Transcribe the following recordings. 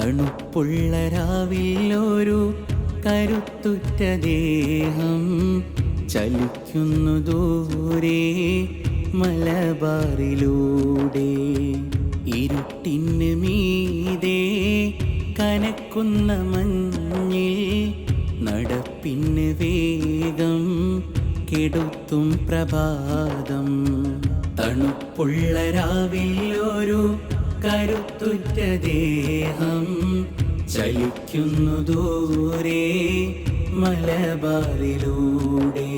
തണുപ്പുള്ള രാവിലൊരു കരുത്തുറ്റ ദേഹം ചലിക്കുന്നു ദൂരെ മലബാറിലൂടെ. ഇരുട്ടിന് മീതെ കനക്കുന്ന മഞ്ഞിൽ നടപ്പിന് വേഗം കെടുത്തും പ്രഭാതം. തണുപ്പുള്ള രാവിലൊരു കരുത്തുറ്റ ദേഹം ചലിക്കുന്നു ദൂരെ മലബാറിലൂടെ.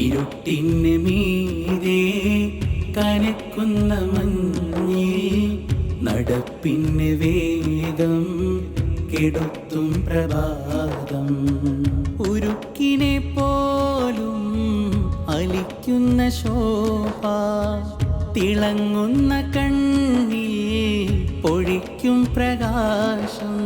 ഇരുട്ടിന് മീതെ കനക്കുന്ന മഞ്ഞിൽ നടപ്പിന് വേഗം കെടുത്തും പ്രഭാതം. ഉരുക്കിനെ പോലും അലിക്കുന്ന ശോഭ തിളങ്ങുന്ന കണ്ണിൽ പൊഴിക്കും പ്രകാശം.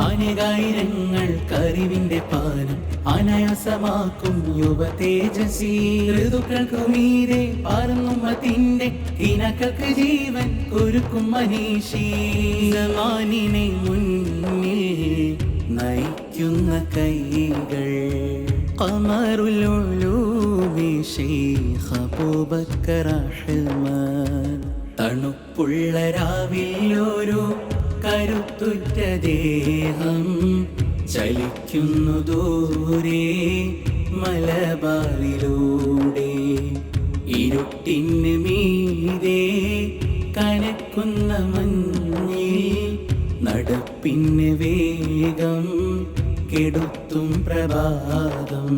അനേകായിരങ്ങൾ കറിവിന്റെ പാനം അനായാസമാക്കും യുവ തേജസി ഋതുക്കൾക്കു മീരെ പാർന്നുമതിന്റെ ഇനക്കൾക്ക് ജീവൻ കുരുക്കും മനീഷി. മാനിനെ മുന്നിൽ നയിക്കുന്ന കൈകൾ. കമറുലുലൂമി ശൈഖ് അബൂബക്കർ അഹ്മദ് തണുപ്പുള്ള രാവിലൊരു കരുത്തുറ്റ ദേഹം ചലിക്കുന്നു ദൂരെ മലബാറിലൂടെ. ഇരുട്ടിന് മീതെ കനക്കുന്ന മഞ്ഞിൽ നടപ്പിന് വേഗം കെടുത്തും പ്രഭാതം.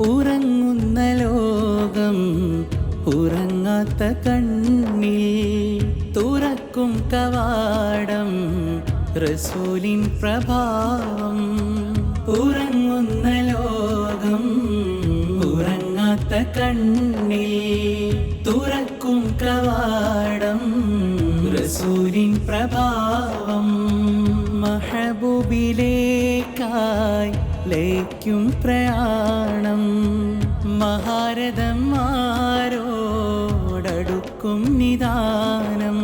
ഉറങ്ങുന്ന ലോകം ഉറങ്ങാത്ത കണ്ണിൽ തുറക്കും കവാടം റസൂലിൻ പ്രഭാവം. ഉറങ്ങുന്ന ലോകം ഉറങ്ങാത്ത കണ്ണിൽ തുറക്കും കവാടം റസൂലിൻ പ്രഭാവം മഹബൂബിലേക്കായി ലയിക്കും പ്രയാണം. മഹാരഥന്മാരോടടുക്കും നിദാനം.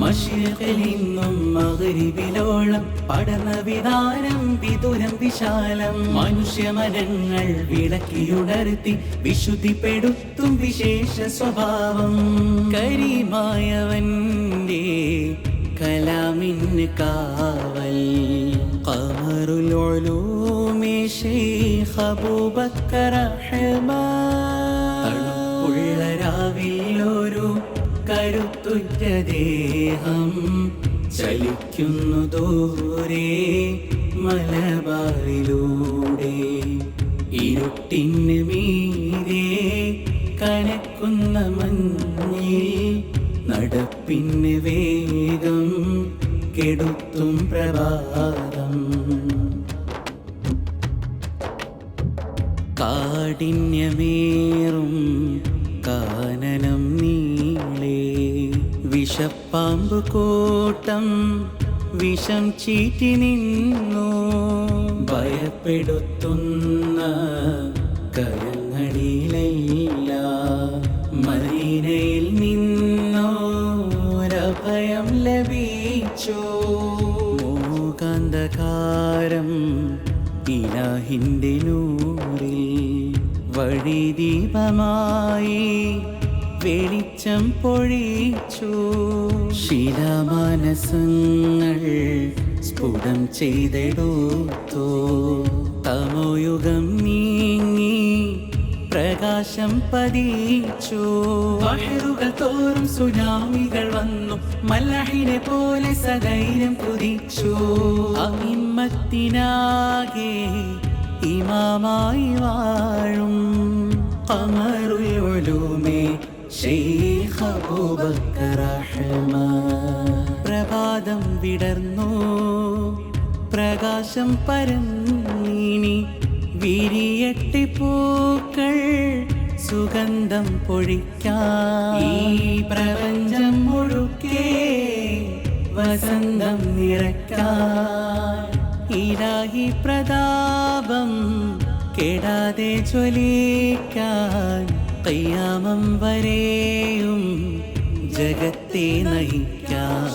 മഷിലിന്നും മകരിവിലോളം പടർന്ന വിധാനം വിദുരം വിശാലം. മനുഷ്യമനങ്ങൾ വിളക്കിയുണർത്തി വിശുദ്ധിപ്പെടുത്തും വിശേഷ സ്വഭാവം. കരിമായവന്റെ കലാമിന് കാവൽ. കമറുലൊലൂമി മേശേ അബൂബക്കർ അഹ്മദ് കരുത്തുറ്റ ദേഹം ചലിക്കുന്നു ദൂരെ മലബാറിലൂടെ. ഇരുട്ടിന് മീരെ കണക്കുന്ന മഞ്ഞിൽ നടപ്പിന് വേഗം കെടുത്തും പ്രഭാതം. കാഠിന്യമേറും കാനനം വിഷപ്പാമ്പ് കൂട്ടം വിഷം ചീറ്റി നിന്നു. ഭയപ്പെടുത്തുന്ന കരങ്ങളിലല്ല മദീനയിൽ നിന്നോരഭയം ലഭിച്ചു. മൂകാന്തകാരം ഇലാഹിന്റെ നൂറിൽ വഴിദീപമായി വെളിച്ചം പൊഴിച്ചു. ശിലാമാനസങ്ങൾ സ്ഫുടം ചെയ്തെടുത്തു. തമോയുഗം നീങ്ങി പ്രകാശം പതിച്ചു. വയറുകൾ തോറും സുനാമികൾ വന്നു. മല്ലഹിനെ പോലെ സധൈര്യം കുതിച്ചു. അമിമ്മത്തിനാകെ ഇമാമായി വാഴും. അഹ്മദ് പ്രഭാതം വിടർന്നു. പ്രകാശം പരന്നീണി വിരിയട്ടി പൂക്കൾ സുഗന്ധം പൊഴിക്കാൻ. ഈ പ്രപഞ്ചം മുഴുക്കേ വസന്തം നിറക്കാൻ ഇലാഹി പ്രതാപം കെടാതെ ജ്വലിക്കാൻ. കയ്യാമം വരെയും ജഗത്തെ നയിക്കാം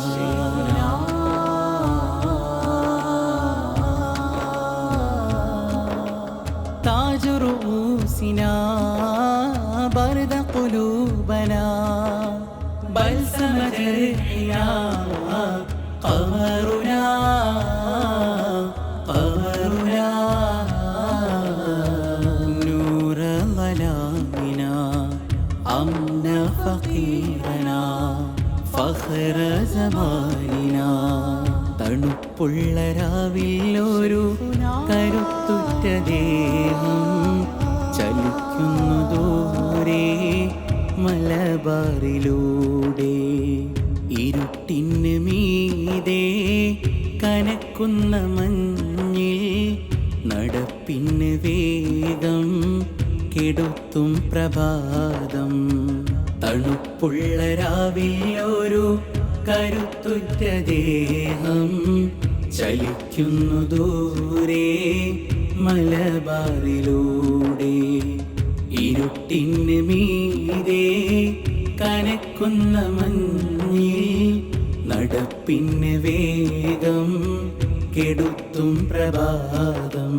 تاج رؤوسنا برد قلوبنا بلسم جرحنا قمرنا قمرنا ഫഖീറനാ ഫഖ്റ സമാനിനാ. തണുപ്പുള്ള രാവിൽ കരുത്തുറ്റ ദേഹം ചലിക്കുന്നു ദൂരെ മലബാറിലൂടെ. ഇരുട്ടിന് മീതെ കനക്കുന്ന മഞ്ഞിൽ നടപ്പിന് വേഗം കെടുത്തും പ്രഭാതം. തണുപ്പുള്ള രാവിലൊരു കരുത്തുറ്റ ദേഹം ചലിക്കുന്നു ദൂരെ മലബാറിലൂടെ. ഇരുട്ടിന് മീതെ കനക്കുന്ന മഞ്ഞിൽ നടപ്പിന് വേഗം കെടുത്തും പ്രഭാതം.